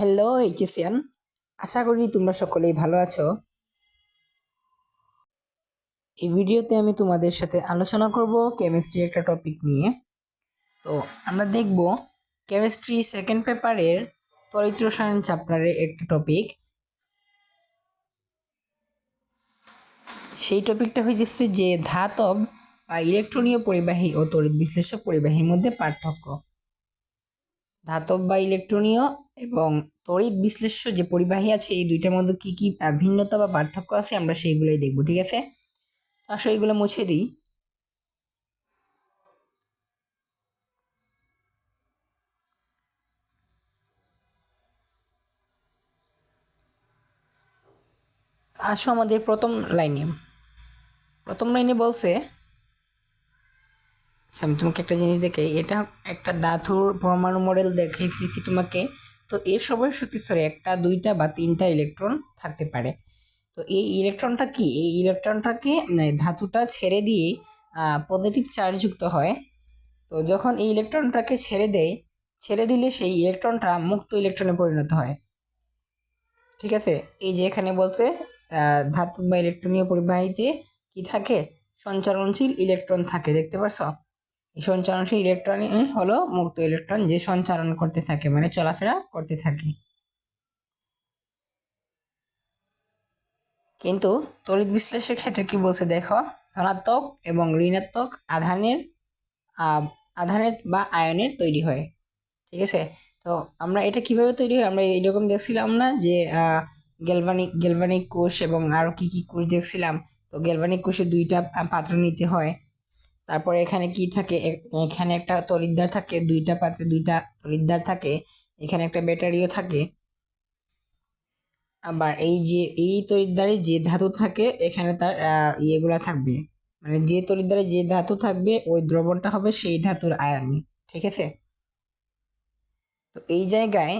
Hello এইচএসিয়ান আশা করি তোমরা সকলেই ভালো আছো। এই ভিডিওতে আমি তোমাদের সাথে আলোচনা করব কেমিস্ট্রি একটা টপিক নিয়ে। তো আমরা দেখব কেমিস্ট্রি সেকেন্ড পেপারের তড়িৎ রসায়ন চ্যাপ্টারের একটা টপিক সেই টপিকটা হইতেছে যে ধাতব বা ইলেকট্রনীয় পরিবাহী ও তড়িৎ বিশ্লেষক পরিবাহীর মধ্যে পার্থক্য। ধাতব বা ইলেকট্রনীয় এবং তড়িৎ বিশ্লেষ্য যে পরিবাহী আছে, এই দুইটার মধ্যে কি কি ভিন্নতা বা পার্থক্য আছে আমরা সেইগুলোই দেখব, ঠিক আছে? আসলে এগুলো মুছে দিই। আসো আমাদের প্রথম লাইনে। প্রথম লাইনে বলছে আচ্ছা আমি তোমাকে একটা জিনিস দেখে এটা একটা ধাতুর পরমাণু মডেল দেখাইতেছি তোমাকে। তো এর শক্তি স্তরে একটা, দুইটা বা তিনটা ইলেকট্রন থাকতে পারে। তো এই ইলেকট্রনটা কি? এই ইলেকট্রনটাকে ধাতুটা ছেড়ে দিয়ে পজিটিভ চার্জ যুক্ত হয়। তো যখন এই ইলেকট্রনটাকে ছেড়ে দেয়, ছেড়ে দিলে সেই ইলেকট্রনটা মুক্ত ইলেকট্রনে পরিণত হয়। ঠিক আছে? এই যে এখানে বলছে ধাতু বা ইলেকট্রনীয় পরিবাহীতে কি থাকে? সঞ্চারণশীল ইলেকট্রন থাকে। দেখতে এই সঞ্চারণশীল ইলেকট্রন হলো মুক্ত ইলেকট্রন যে সঞ্চারণ করতে থাকে মানে চলাফেরা করতে থাকে। কিন্তু তড়িৎ বিশ্লেষের ক্ষেত্রে কি বলছে দেখো? ধনাত্মক এবং ঋণাত্মক আধানের আধানের বা আয়নের তৈরি হয়। ঠিক আছে? তো আমরা এটা কীভাবে তৈরি হয়? আমরা এইরকম দেখছিলাম না যে গ্যালভানিক গ্যালভানিক কোষ এবং আরও কি কি কোষ দেখছিলাম? তো গ্যালভানিক কোষে দুইটা পাত্র নিতে হয়। তারপরে এখানে কি থাকে? এখানে একটা তরিদ্দার থাকে, দুইটা পাত্রে দুইটা তরিদ্দার থাকে, এখানে একটা ব্যাটারিও থাকে। আবার এই যে, এই তরিদ্দারে যে ধাতু থাকে, এখানে তার ইয়েগুলা থাকবে। মানে যে তরিদ্দারে যে ধাতু থাকবে, ওই দ্রবণটা হবে সেই ধাতুর আয়ন, ঠিক আছে? তো এই জায়গায়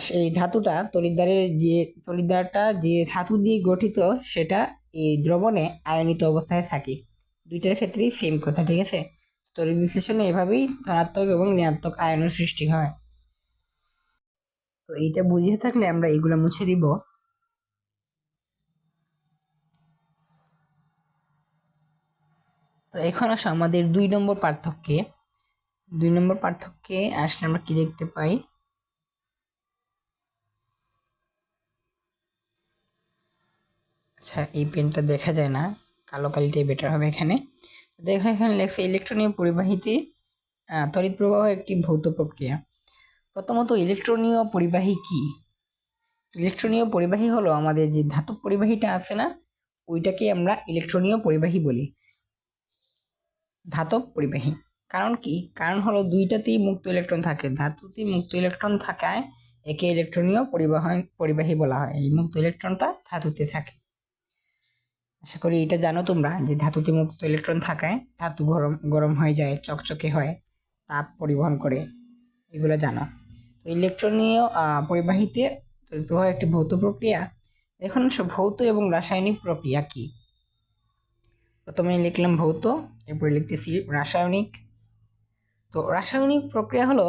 সেই ধাতুটা, তরিদ্দারের যে, তরিদ্দারটা যে ধাতু দিয়ে গঠিত, সেটা এই দ্রবণে আয়নিত অবস্থায় থাকে। দুইটার ক্ষেত্রেই সেম কথা, ঠিক আছে? তড়িৎ বিশ্লেষণে এভাবেই ধনাত্মক এবং ঋণাত্মক আয়নের সৃষ্টি হয়। তো এইটা বুঝিয়ে থাকলে আমরা এইগুলো মুছে দিব। তো এখন আসো আমাদের দুই নম্বর পার্থক্যে। দুই নম্বর পার্থক্যে আসলে আমরা কি দেখতে পাই? আচ্ছা এই পেনটা দেখা যায় না। কালো কালিটাই বেটার হবে এখানে। দেখো এখানে লেখছে ইলেকট্রনীয় পরিবাহীতে তড়িৎ প্রবাহ একটি ভৌত প্রক্রিয়া। প্রথমত ইলেকট্রনীয় পরিবাহী কি? ইলেকট্রনীয় পরিবাহী হলো আমাদের যে ধাতব পরিবাহীটা আছে না ওইটাকে আমরা ইলেকট্রনীয় পরিবাহী বলি। ধাতব পরিবাহী। কারণ কি? কারণ হলো দুইটাতেই মুক্ত ইলেকট্রন থাকে। ধাতুতে মুক্ত ইলেকট্রন থাকায় একে ইলেকট্রনীয় পরিবহন পরিবাহী বলা হয়। এই মুক্ত ইলেকট্রনটা ধাতুতে থাকে। আশা করি এটা জানো তোমরা, যে ধাতুতে মুক্ত ইলেকট্রন থাকায় ধাতু গরম গরম হয়ে যায়, চকচকে হয়, তাপ পরিবহন করে, এগুলো জানো। তো ইলেকট্রনীয় পরিবাহীতে প্রবাহ একটি ভৌত প্রক্রিয়া। এখন ভৌত এবং রাসায়নিক প্রক্রিয়া কি? প্রথমে লিখলাম ভৌত, এরপরে লিখতেছি রাসায়নিক। তো রাসায়নিক প্রক্রিয়া হলো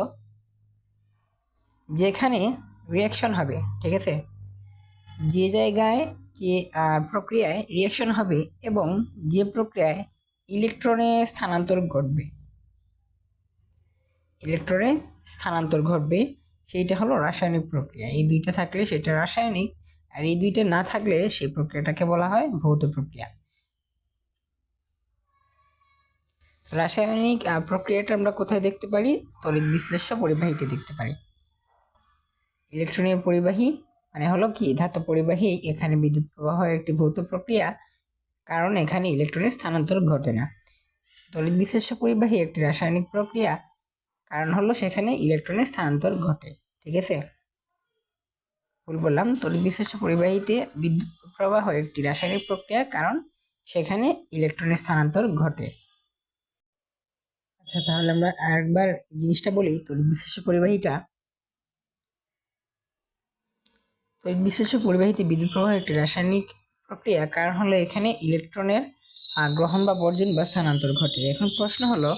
যেখানে রিয়াকশন হবে, ঠিক আছে? যে জায়গায় যে প্রক্রিয়ায় রিয়াকশন হবে এবং যে প্রক্রিয়ায় ইলেকট্রনের স্থানান্তর ঘটবে। ইলেকট্রনের স্থানান্তর ঘটবে, সেইটা হলো রাসায়নিক প্রক্রিয়া। এই দুইটা থাকলে সেটা রাসায়নিক, আর এই দুইটা না থাকলে সেই প্রক্রিয়াটাকে বলা হয় ভৌত প্রক্রিয়া। রাসায়নিক প্রক্রিয়াটা আমরা কোথায় দেখতে পারি? তড়িৎ বিশ্লেষ্য পরিবাহীতে দেখতে পারি। ইলেকট্রনীয় পরিবাহী মানে হলো কি ধাতব পরিবাহী এখানে বিদ্যুৎ প্রবাহ একটি ভৌত প্রক্রিয়া, কারণ এখানে ইলেকট্রনের স্থানান্তর ঘটে না। তড়িৎ বিশ্লেষ্য পরিবাহী একটি রাসায়নিক প্রক্রিয়া, কারণ হলো সেখানে ইলেকট্রনের স্থানান্তর ঘটে, ঠিক আছে? ভুল বললাম, তড়িৎ বিশ্লেষ্য পরিবাহীতে বিদ্যুৎ প্রবাহ একটি রাসায়নিক প্রক্রিয়া, কারণ সেখানে ইলেকট্রনের স্থানান্তর ঘটে। আচ্ছা তাহলে আমরা আরেকবার জিনিসটা বলি, তড়িৎ বিশ্লেষ্য পরিবাহীটা বিশ্লেষ্য পরিবাহীতে বিদ্যুৎ প্রবাহ একটি রাসায়নিক প্রক্রিয়া কারণ হলো এখানে ইলেকট্রনের গ্রহণ বা বর্জন বা স্থানান্তর ঘটে। এখন প্রশ্ন হলো,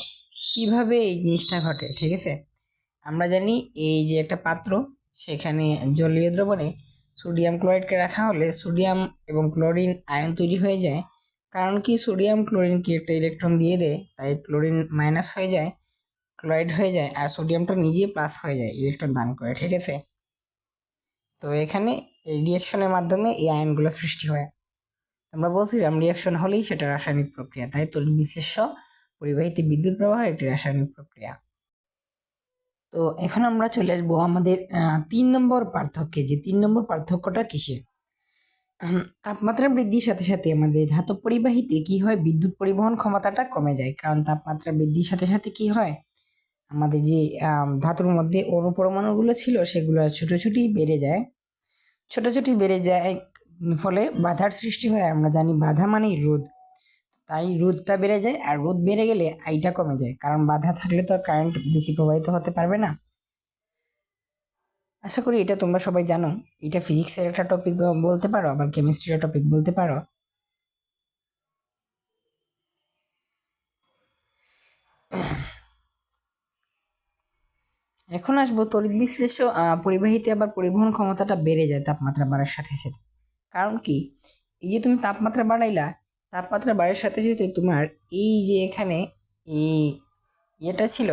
কীভাবে এই জিনিসটা ঘটে, ঠিক আছে? আমরা জানি এই যে একটা পাত্র, সেখানে জলীয় দ্রবণে সোডিয়াম ক্লোরাইডকে রাখা হলে সোডিয়াম এবং ক্লোরিন আয়ন তৈরি হয়ে যায়। কারণ কি? সোডিয়াম ক্লোরিনকে একটা ইলেকট্রন দিয়ে দেয়, তাই ক্লোরিন মাইনাস হয়ে যায়, ক্লোরাইড হয়ে যায়, আর সোডিয়ামটা নিজেই প্লাস হয়ে যায়, ইলেকট্রন দান করে, ঠিক আছে? তো এখানে এই রিয়াকশনের মাধ্যমে এই আয়নগুলো সৃষ্টি হয়। আমরা বলছিলাম রিয়াকশন হলেই সেটা রাসায়নিক প্রক্রিয়া, তাই তড়িৎ বিশ্লেষ্য পরিবাহিত বিদ্যুৎ প্রবাহ একটি রাসায়নিক প্রক্রিয়া। তো এখন আমরা চলে আসব আমাদের তিন নম্বর পার্থক্যে, যে তিন নম্বর পার্থক্যটা কিসের? তাপমাত্রা বৃদ্ধির সাথে সাথে আমাদের ধাতব পরিবাহিতে কি হয়? বিদ্যুৎ পরিবহন ক্ষমতাটা কমে যায়, কারণ তাপমাত্রা বৃদ্ধির সাথে সাথে কি হয়? আমাদের যে ধাতুর মধ্যে অণু পরমাণুগুলো ছিল, সেগুলো ছোটাছুটি বেড়ে যায়। ছোটাছুটি বেড়ে যায় ফলে বাধার সৃষ্টি হয়, আমরা জানি বাধা মানেই রোধ। তাই রোধটা বেড়ে যায়, আর রোধ বেড়ে গেলে আইটা কমে যায়, কারণ বাধা থাকলে তো কারেন্ট বেশি প্রবাহিত হতে পারবে না। আশা করি এটা তোমরা সবাই জানো। এটা ফিজিক্সের একটা টপিক বলতে পারো, আবার কেমিস্ট্রির টপিক বলতে পারো। এখন আসব তড়িৎ বিশ্লেষ্য পরিবাহিতে আবার পরিবহন ক্ষমতাটা বেড়ে যায় তাপমাত্রা বাড়ার সাথে সাথে। কারণ কি? এই যে তুমি তাপমাত্রা বাড়াইলা, তাপমাত্রা বাড়ার সাথে সাথে তোমার এই যে এখানে এই ইয়েটা ছিল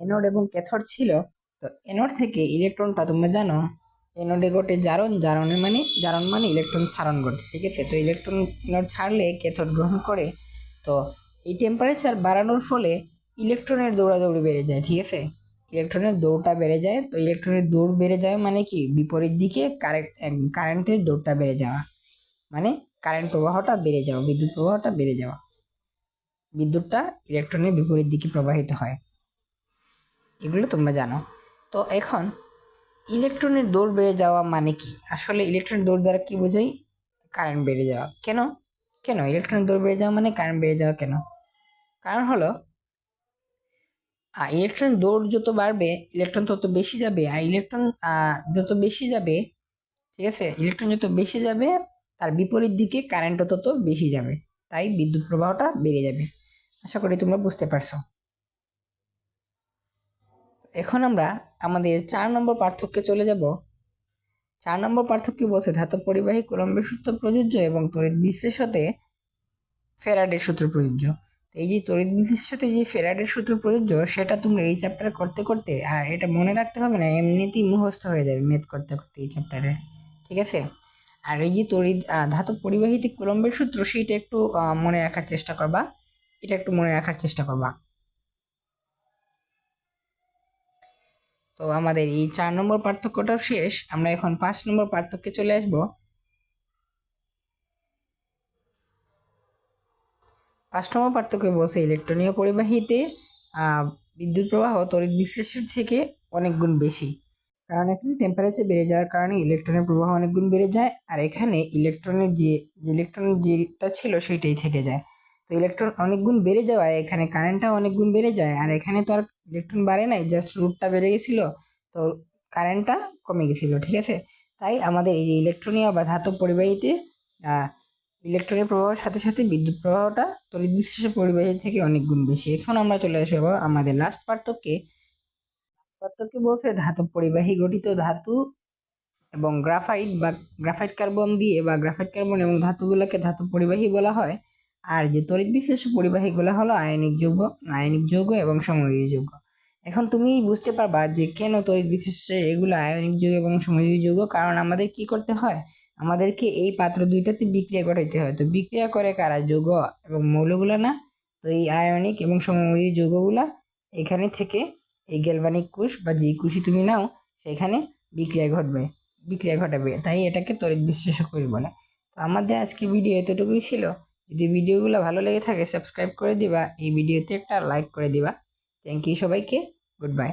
এনোড এবং ক্যাথোড ছিল, তো এনোড থেকে ইলেকট্রনটা তোমরা জানো এনোডে ঘটে জারণ, জারণে মানে জারণ মানে ইলেকট্রন ছাড়ন ঘটে, ঠিক আছে? তো ইলেকট্রন ছাড়লে ক্যাথোড গ্রহণ করে, তো এই টেম্পারেচার বাড়ানোর ফলে ইলেকট্রনের দৌড়াদৌড়ি বেড়ে যায়, ঠিক আছে? ইলেকট্রনের দৌড়টা বেড়ে যায়, তো ইলেকট্রনের দৌড় বেড়ে যায় মানে কি? বিপরীত দিকে কারেন্ট কারেন্টের দৌড়টা বেড়ে যাওয়া। মানে কারেন্ট প্রবাহটা বেড়ে যাওয়া, বিদ্যুৎ প্রবাহটা বেড়ে যাওয়া। বিদ্যুৎটা ইলেকট্রনের বিপরীত দিকে প্রবাহিত হয়। এগুলো তোমরা জানো। তো এখন ইলেকট্রনের দৌড় বেড়ে যাওয়া মানে কি? আসলে ইলেকট্রনের দৌড় দ্বারা কি বোঝাই কারেন্ট বেড়ে যাওয়া। কেন? কেন? ইলেকট্রনের দৌড় বেড়ে যাওয়া মানে কারেন্ট বেড়ে যাওয়া কেন? কারণ হলো ইলেকট্রন দৌড় যত বাড়বে ইলেকট্রন তত বেশি যাবে। আর ইলেকট্রন যত বেশি যাবে, ঠিক আছে ইলেকট্রন যত বেশি যাবে, তার বিপরীত দিকে কারেন্টও তত বেশি যাবে। তাই বিদ্যুৎ প্রবাহটা বেড়ে যাবে। আশা করি তোমরা বুঝতে পারছ। এখন আমরা আমাদের চার নম্বর পার্থক্যে চলে যাব। চার নম্বর পার্থক্য বলছে ধাতব পরিবাহী কুলম্বের সূত্র প্রযোজ্য এবং তড়িৎ বিশ্লেষতে ফেরাডের সূত্র প্রযোজ্য। এই যে তড়িৎ বিশ্লেষতে যে ফেরাডের সূত্র প্রযোজ্য, সেটা তোমরা এই চ্যাপ্টারে করতে করতে, আর এটা মনে রাখতে হবে না, এমনিতেই মুখস্থ হয়ে যাবে মেথ করতে করতে এই চ্যাপ্টারে ঠিক আছে? আর এই যে তড়িৎ ধাতব পরিবাহিতে কুলম্বের সূত্র সেটা একটু মনে রাখার চেষ্টা করবা, এটা একটু মনে রাখার চেষ্টা করবা। তো আমাদের এই চার নম্বর পার্থক্যটাও শেষ, আমরা এখন পাঁচ নম্বর পার্থক্যে চলে আসব। পাঁচ নম্বর পার্থক্য বলছে ইলেকট্রনীয় পরিবাহীতে বিদ্যুৎ প্রবাহ তড়িৎ বিশ্লেষণ থেকে অনেক গুণ বেশি। কারণ এখানে টেম্পারেচার বেড়ে যাওয়ার কারণে ইলেকট্রনের প্রবাহ অনেক গুণ বেড়ে যায়, আর এখানে ইলেকট্রনের যে ইলেকট্রন যেটা ছিল সেটাই থেকে যায়। তো ইলেকট্রন অনেক গুণ বেড়ে যাওয়ায়, এখানে কারেন্টটাও অনেক গুণ বেড়ে যায়, আর এখানে তো আর ইলেকট্রন বাড়ে নাই জাস্ট রুটটা বেড়ে গেছিল, তো কারেন্টটা কমে গেছিল, ঠিক আছে? তাই আমাদের এই ইলেকট্রনীয় বা ধাতব পরিবাহীতে ইলেকট্রনের প্রবাহের সাথে সাথে বিদ্যুৎ প্রবাহটা তড়িৎ বিশ্লেষ পরিবাহী থেকে অনেক গুণ বেশি। এখন আমরা চলে আসব আমাদের লাস্ট পার্থক্যে। পার্থক্য বলছে ধাতব পরিবাহী গঠিত ধাতু এবং গ্রাফাইট বা গ্রাফাইট কার্বন দিয়ে বা গ্রাফাইট কার্বন এবং ধাতুগুলোকে ধাতব পরিবাহী বলা হয়। আর যে তড়িৎ বিশ্লেষ পরিবাহীগুলো হলো আয়নিক যৌগ আয়নিক যৌগ এবং সমযোজী যৌগ। এখন তুমি বুঝতে পারবা যে কেন তড়িৎ বিশ্লেষে এগুলো আয়নিক যৌগ এবং সমযোজী যৌগ? কারণ আমাদের কি করতে হয়? আমাদেরকে এই পাত্র দুইটাতে বিক্রিয়া ঘটাইতে হয়। তো বিক্রিয়া করে কারা? যৌগ এবং মৌলগুলো না? তো এই আয়নিক এবং সমযোজী যৌগগুলা এখানে থেকে এই গ্যালভানিক কোষ বা যে কোষই তুমি নাও, সেখানে বিক্রিয়া ঘটবে, বিক্রিয়া ঘটাবে। তাই এটাকে তড়িৎ বিশ্লেষক বলে। তো আমাদের আজকে ভিডিও এতটুকুই ছিল। যদি ভিডিওগুলো ভালো লেগে থাকে সাবস্ক্রাইব করে দিবা। এই ভিডিওতে একটা লাইক করে দিবা। থ্যাংক ইউ সবাইকে। Good bye